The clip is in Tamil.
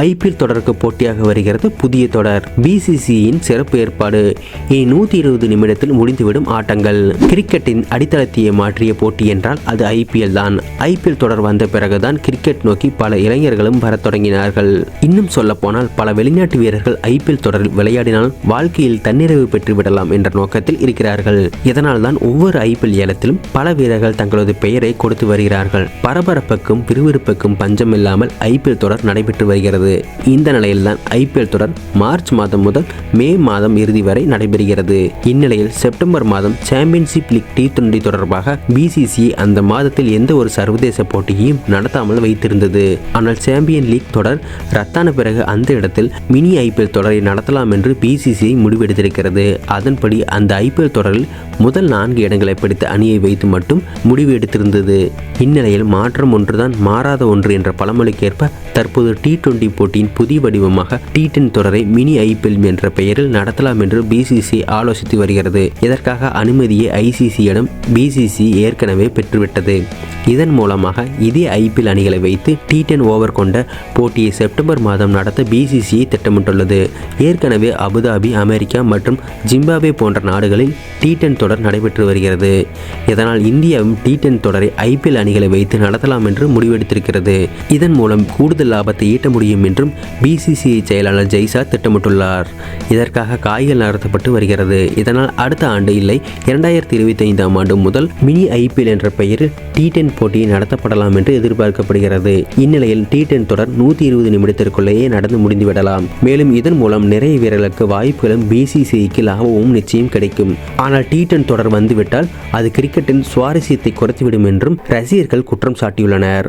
ஐபிஎல் தொடருக்கு போட்டியாக வருகிறது. புதிய தொடர் பிசிசியின் சிறப்பு ஏற்பாடு. இனி நூத்தி இருபது நிமிடத்தில் முடிந்துவிடும் ஆட்டங்கள். கிரிக்கெட்டின் அடித்தளத்தையே மாற்றிய போட்டி என்றால் அது ஐபிஎல் தான். ஐபிஎல் தொடர் வந்த பிறகுதான் கிரிக்கெட் நோக்கி பல இளைஞர்களும் வரத் தொடங்கினார்கள். இன்னும் சொல்ல போனால் பல வெளிநாட்டு வீரர்கள் ஐபிஎல் தொடரில் விளையாடினால் வாழ்க்கையில் தன்னிறைவு பெற்று விடலாம் என்ற நோக்கத்தில் இருக்கிறார்கள். இதனால் தான் ஒவ்வொரு ஐபிஎல் ஏலத்திலும் பல வீரர்கள் தங்களது பெயரை கொடுத்து வருகிறார்கள். பரபரப்புக்கும் விறுவிறுப்புக்கும் பஞ்சம் இல்லாமல் ஐபிஎல் தொடர் நடைபெற்று வருகிறது. இந்த நிலையில்தான் ஐபிஎல் தொடர் மார்ச் மாதம் முதல் மே மாதம் இறுதி வரை நடைபெறுகிறது. இந்நிலையில் செப்டம்பர் மாதம் சாம்பியன்ஷிப் லீக் டி டுவெண்டி தொடர்பாக பிசிசி அந்த மாதத்தில் எந்த ஒரு சர்வதேச போட்டியையும் நடத்தாமல் வைத்திருந்தது. ஆனால் சாம்பியன் லீக் தொடர் ரத்தான பிறகு அந்த இடத்தில் மினி ஐபிஎல் தொடரை நடத்தலாம் என்று பிசிசிஐ முடிவெடுத்திருக்கிறது. அதன்படி அந்த ஐபிஎல் தொடரில் முதல் நான்கு இடங்களை பிடித்த அணியை வைத்து மட்டும் முடிவு எடுத்திருந்தது. இந்நிலையில் மாற்றம் ஒன்றுதான் மாறாத ஒன்று என்ற பழமொழிக்கேற்ப தற்போது டி டுவெண்டி போட்டியின் புதிய வடிவமாக டி டென் தொடரை மினி ஐபிஎல் என்ற பெயரில் நடத்தலாம் என்று பிசிசி ஆலோசித்து வருகிறது. இதற்காக அனுமதியை ஐசிசியிடம் பிசிசி ஏற்கனவே பெற்றுவிட்டது. இதன் மூலமாக இதே ஐபிஎல் அணிகளை வைத்து டி டென் ஓவர் கொண்ட போட்டியை செப்டம்பர் மாதம் நடத்த பிசிசிஐ திட்டமிட்டுள்ளது. ஏற்கனவே அபுதாபி அமெரிக்கா மற்றும் ஜிம்பாப்வே போன்ற நாடுகளில் டி டென் தொடர் நடைபெற்று வருகிறது. இதனால் இந்தியாவும் டி டென் தொடரை ஐபிஎல் அணிகளை வைத்து நடத்தலாம் என்று முடிவெடுத்திருக்கிறது. இதன் மூலம் கூடுதல் லாபத்தை ஈட்ட முடியும் என்றும் பிசிசிஐ செயலாளர் ஜெய்சா திட்டமிட்டுள்ளார். இதற்காக காய்கள் நடத்தப்பட்டு வருகிறது. இதனால் அடுத்த ஆண்டு இல்லை இரண்டாயிரத்தி இருபத்தி ஐந்தாம் ஆண்டு முதல் மினி ஐபிஎல் என்ற பெயரில் டி டென் போட்டி நடத்தப்படலாம் என்று எதிர்பார்க்கப்படுகிறது. இந்நிலையில் டி டென் தொடர் நூத்தி இருபது நிமிடத்திற்குள்ளேயே நடந்து முடிந்துவிடலாம். மேலும் இதன் மூலம் நிறைய வீரர்களுக்கு வாய்ப்புகளும் பிசிசிஐக்கு லாபமும் நிச்சயம் கிடைக்கும். ஆனால் டி டென் தொடர் வந்துவிட்டால் அது கிரிக்கெட்டின் சுவாரஸ்யத்தை குறைத்துவிடும் என்றும் ரசிகர்கள் குற்றம் சாட்டியுள்ளனர்.